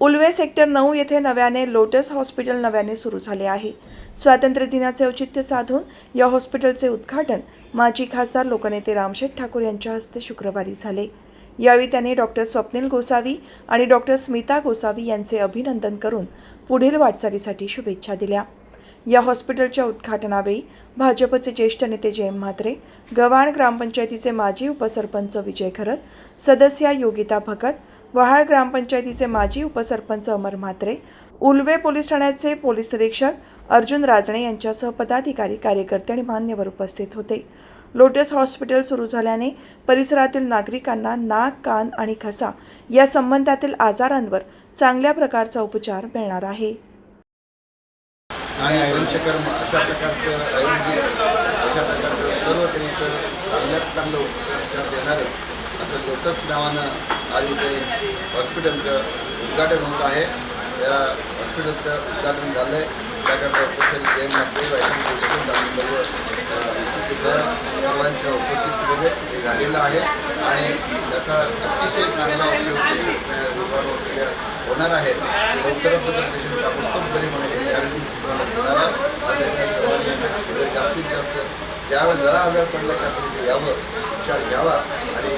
Ulwe sector नऊ येथे नव्याने लोटस हॉस्पिटल नव्याने सुरू झाले आहे. स्वातंत्र्य दिनाचे औचित्य साधून या हॉस्पिटलचे उद्घाटन माजी खासदार लोकनेते रामशेठ ठाकूर यांच्या हस्ते शुक्रवारी झाले. यावेळी त्यांनी डॉक्टर स्वप्नील गोसावी आणि डॉक्टर स्मिता गोसावी यांचे अभिनंदन करून पुढील वाटचालीसाठी शुभेच्छा दिल्या. या हॉस्पिटलच्या उद्घाटनावेळी भाजपचे ज्येष्ठ नेते जयम म्हात्रे गव्हाण ग्रामपंचायतीचे माजी उपसरपंच विजय खरत सदस्या योगिता भगत वहाळ ग्रामपंचायतीचे माजी उपसरपंच अमर म्हात्रे उलवे पोलीस ठाण्याचे पोलीस निरीक्षक अर्जुन राजणे यांच्यासह पदाधिकारी कार्यकर्ते आणि मान्यवर उपस्थित होते. लोटस हॉस्पिटल सुरू झाल्याने परिसरातील नागरिकांना नाक कान आणि घसा या संबंधातील आजारांवर चांगल्या प्रकारचा उपचार मिळणार आहे. आणि पंचकर्म अशा प्रकारचं आयुर्वेदिक अशा प्रकारचं सर्व तऱ्हेचं चांगल्यात चांगलं उपचार देणारं असं लोटस नावानं आज इथे हॉस्पिटलचं उद्घाटन होत आहे. या हॉस्पिटलचं उद्घाटन झालं आहे त्याकरता उपस्थित जय मात्रे सर्वांच्या उपस्थितीमध्ये हे झालेलं आहे. आणि त्याचा अतिशय चांगला उपयोग होणार आहे. लवकरात लवकर ज्यावेळेस जरा आजार पडला का यावं विचार घ्यावा आणि